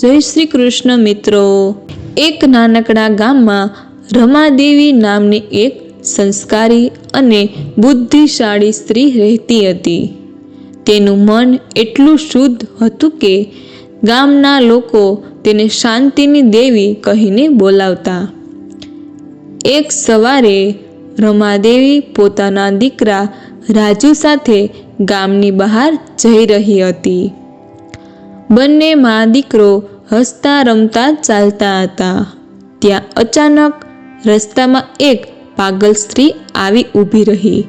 જય શ્રી કૃષ્ણ મિત્રો. એક નાનકડા ગામમાં રમાદેવી નામની એક સંસ્કારી અને બુદ્ધિશાળી સ્ત્રી રહેતી હતી. તેનું મન એટલું શુદ્ધ હતું કે ગામના લોકો તેને શાંતિની દેવી કહીને બોલાવતા. એક સવારે રમાદેવી પોતાના દીકરા રાજુ સાથે ગામની બહાર જઈ રહી હતી. બંને મા દીકરો હસતા રમતા ચાલતા હતા. ત્યાં અચાનક રસ્તામાં એક પાગલ સ્ત્રી આવી ઊભી રહી.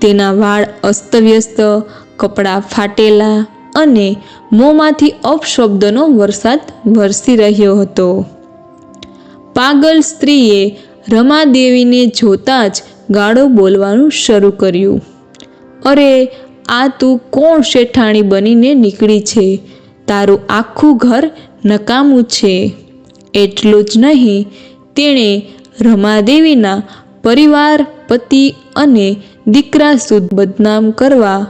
તેના વાળ અસ્તવ્યસ્ત, કપડાં ફાટેલા અને મોંમાંથી અપશબ્દનો વરસાદ વરસી રહ્યો હતો. પાગલ સ્ત્રીએ રમાદેવીને જોતાં જ ગાળો બોલવાનું શરૂ કર્યું. અરે, આ તું કોણ શેઠાણી બનીને નીકળી છે? તારું આખું ઘર નકામું છે. એટલું જ નહીં, તેણે રમાદેવીના પરિવાર, પતિ અને દીકરા સુદ બદનામ કરવા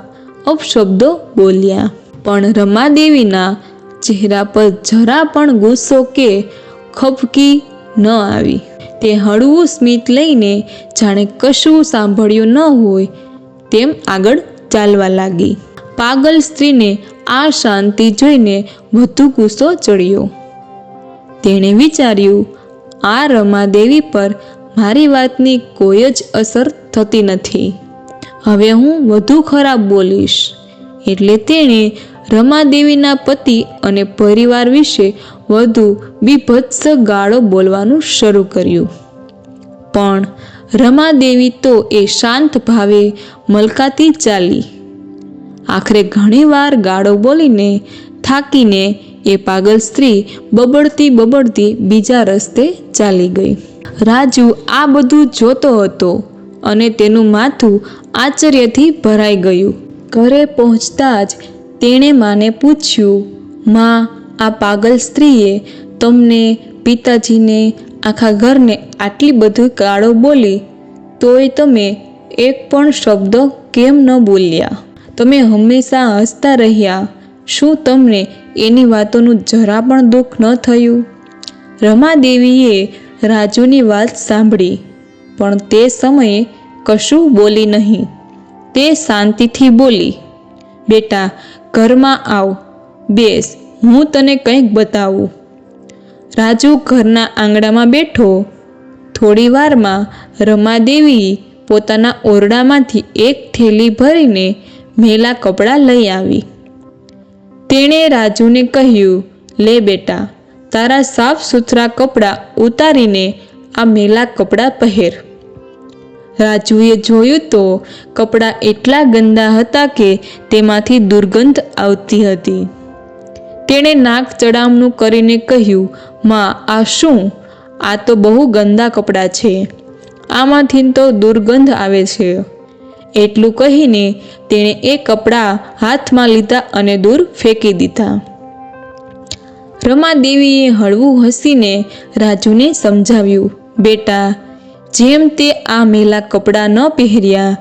અપશબ્દો બોલ્યા. પણ રમાદેવીના ચહેરા પર જરા પણ ગુસ્સો કે ખપકી ન આવી. તે હળવું સ્મિત લઈને જાણે કશું સાંભળ્યું ન હોય તેમ આગળ ચાલવા લાગી. પાગલ સ્ત્રીને આ શાંતિ જોઈને વધુ ગુસ્સો ચડ્યો. તેણે વિચાર્યું, આ રમાદેવી પર મારી વાતની કોઈ જ અસર થતી નથી. હવે હું વધુ ખરાબ બોલીશ. એટલે તેણે રમાદેવીના પતિ અને પરિવાર વિશે વધુ બીભત્સ ગાળો બોલવાનું શરૂ કર્યું. પણ રમાદેવી તો એ શાંત ભાવે મલકાતી ચાલી આખરે ઘણીવાર ગાળો બોલીને થાકીને એ પાગલ સ્ત્રી બબડતી બબડતી બીજા રસ્તે ચાલી ગઈ. રાજુ આ બધું જોતો હતો અને તેનું માથું આશ્ચર્યથી ભરાઈ ગયું. ઘરે પહોંચતા જ તેણે માને પૂછ્યું, માં, આ પાગલ સ્ત્રીએ તમને પિતાજીને આખા ઘરને આટલી બધી ગાળો બોલી, તોય તમે એક પણ શબ્દ કેમ ન બોલ્યા? તમે હંમેશા હસતા રહ્યા. શું તમને એની વાતોનું જરા પણ દુઃખ ન થયું? રમાદેવીએ રાજુની વાત સાંભળી, પણ તે સમયે કશું બોલી નહીં. તે શાંતિથી બોલી, બેટા, ઘરમાં આવ. બેસ, હું તને કંઈક બતાવું. રાજુ ઘરના આંગણામાં બેઠો. થોડી વારમાં રમાદેવી પોતાના ઓરડામાંથી એક થેલી ભરીને મેલા કપડાં લઈ આવી. તેણે રાજુને કહ્યું, લે બેટા, તારા સાફ સુથરા કપડાં ઉતારીને આ મેલા કપડાં પહેર. રાજુએ જોયું તો કપડાં એટલા ગંદા હતા કે તેમાંથી દુર્ગંધ આવતી હતી. તેણે નાક ચડામણું કરીને કહ્યું, માં, આ શું? આ તો બહુ ગંદા કપડાં છે. આમાંથી તો દુર્ગંધ આવે છે. એટલું કહીને તેણે એ કપડાં હાથમાં લીધા અને દૂર ફેંકી દીધા. રમાદેવીએ હળવું હસીને રાજુને સમજાવ્યું, બેટા, જેમ તે આ મેલા કપડાં ન પહેર્યા,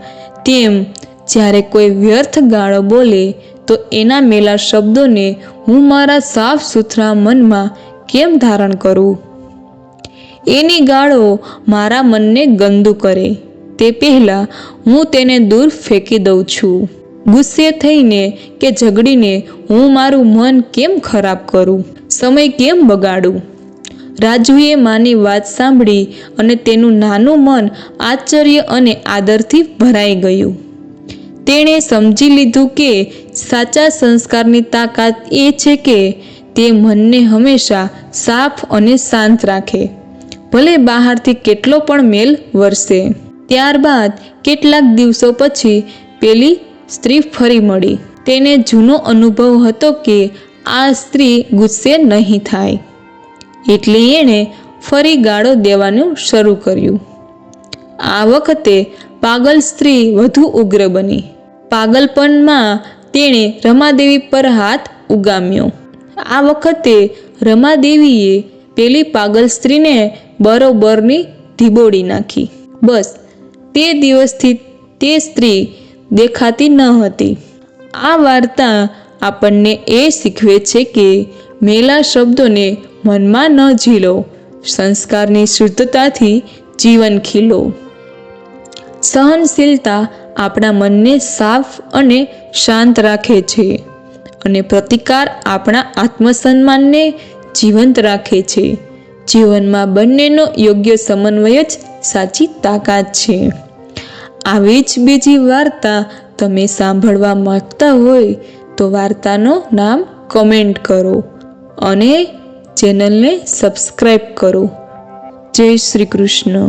તેમ જ્યારે કોઈ વ્યર્થ ગાળો બોલે, તો એના મેલા શબ્દોને હું મારા સાફ સુથરા મનમાં કેમ ધારણ કરું? એની ગાળો મારા મનને ગંદુ કરે. તે પહેલાં હું તેને દૂર ફેંકી દઉં છું. ગુસ્સે થઈને કે ઝઘડીને હું મારું મન કેમ ખરાબ કરું? સમય કેમ બગાડું? રાજુએ માની વાત સાંભળી અને તેનું નાનું મન આશ્ચર્ય અને આદરથી ભરાઈ ગયું. તેણે સમજી લીધું કે સાચા સંસ્કારની તાકાત એ છે કે તે મનને હંમેશા સાફ અને શાંત રાખે. ભલે બહારથી કેટલો પણ મેલ વરસે. ત્યારબાદ કેટલાક દિવસો પછી પેલી સ્ત્રી ફરી મળી. તેને જૂનો અનુભવ હતો કે આ સ્ત્રી ગુસ્સે નહીં થાય. એટલે એણે ફરી ગાળો દેવાનું શરૂ કર્યું. આ વખતે પાગલ સ્ત્રી વધુ ઉગ્ર બની. પાગલપણમાં તેણે રમાદેવી પર હાથ ઉગામ્યો. આ વખતે રમાદેવીએ પેલી પાગલ સ્ત્રીને બરોબરની ધીબોડી નાખી. બસ તે દિવસથી તે સ્ત્રી દેખાતી ન હતી. આ વાર્તા આપણને એ શીખવે છે કે મેલા શબ્દોને મનમાં ન ઝીલો, સંસ્કારની શુદ્ધતાથી જીવન ખીલો. સહનશીલતા આપણા મનને સાફ અને શાંત રાખે છે અને પ્રતિકાર આપણા આત્મસન્માનને જીવંત રાખે છે. જીવનમાં બંનેનો યોગ્ય સમન્વય જ સાચી તાકાત છે. આવી જ બીજી વાર્તા તમે સાંભળવા માંગતા હોય તો વાર્તાનું નામ કમેન્ટ કરો અને ચેનલને સબસ્ક્રાઈબ કરો. જય શ્રી કૃષ્ણ.